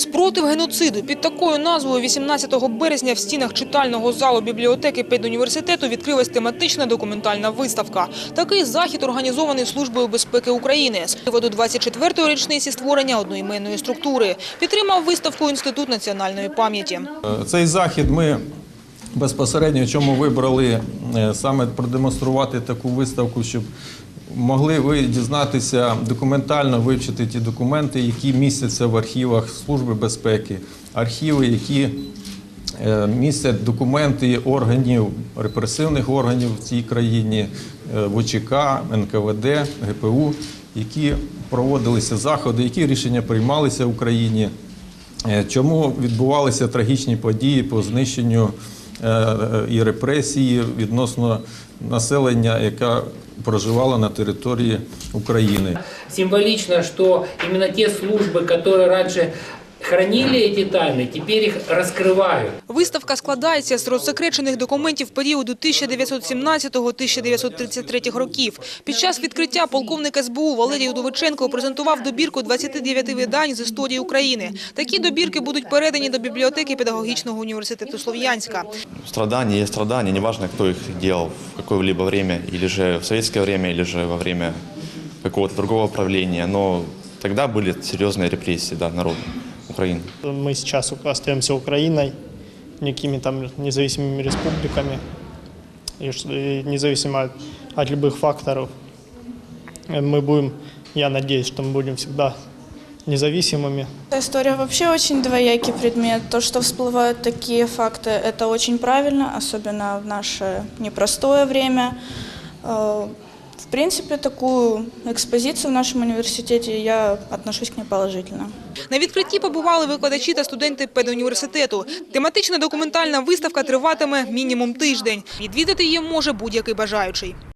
Спротив геноциду під такою назвою 18 березня в стінах читального залу бібліотеки педуніверситету відкрилась тематична документальна виставка. Такий захід організований Службою безпеки України з приводу 24-ї річниці створення одноіменної структури. Підтримав виставку Інститут національної пам'яті. Цей захід ми безпосередньо чому вибрали е, саме продемонструвати таку виставку, щоб могли ви дізнатися документально вивчити ті документи, які містяться в архівах Служби безпеки, архіви, які е, містять документи органів, репресивних органів в цій країні, е, ВЧК, НКВД, ГПУ, які проводилися заходи, які рішення приймалися в Україні. Е, Чому відбувалися трагічні події по знищенню і репресії відносно населення, яке проживало на території України? Символічно, що именно ті служби, які раньше хранили эти тайны, теперь их раскрывают. Виставка складається з розсекречених документів періоду 1917-1933 років. Під час відкриття полковник СБУ Валерій Удовиченко презентував добірку 29 видань з історії України. Такі добірки будуть передані до бібліотеки Педагогічного університету Слов'янська. Страдания есть страдания, неважно, кто их делал, в какое-либо время, или же в советское время, или же во время какого-то другого правления, но тогда были серьезные репрессии да, народа Украины. Мы сейчас остаемся Украиной, некими там независимыми республиками, и независимо от, от любых факторов. Э, Мы будем, я надеюсь, что мы будем всегда независимыми. История вообще очень двоякий предмет. То, что всплывают такие факты, это очень правильно, особенно в наше непростое время. В принципе, такую экспозицию в нашем университете я отношусь к ней положительно. На відкритті побували викладачі та студенти педуніверситету. Тематична документальна виставка триватиме мінімум тиждень. Відвідати її може будь-який бажаючий.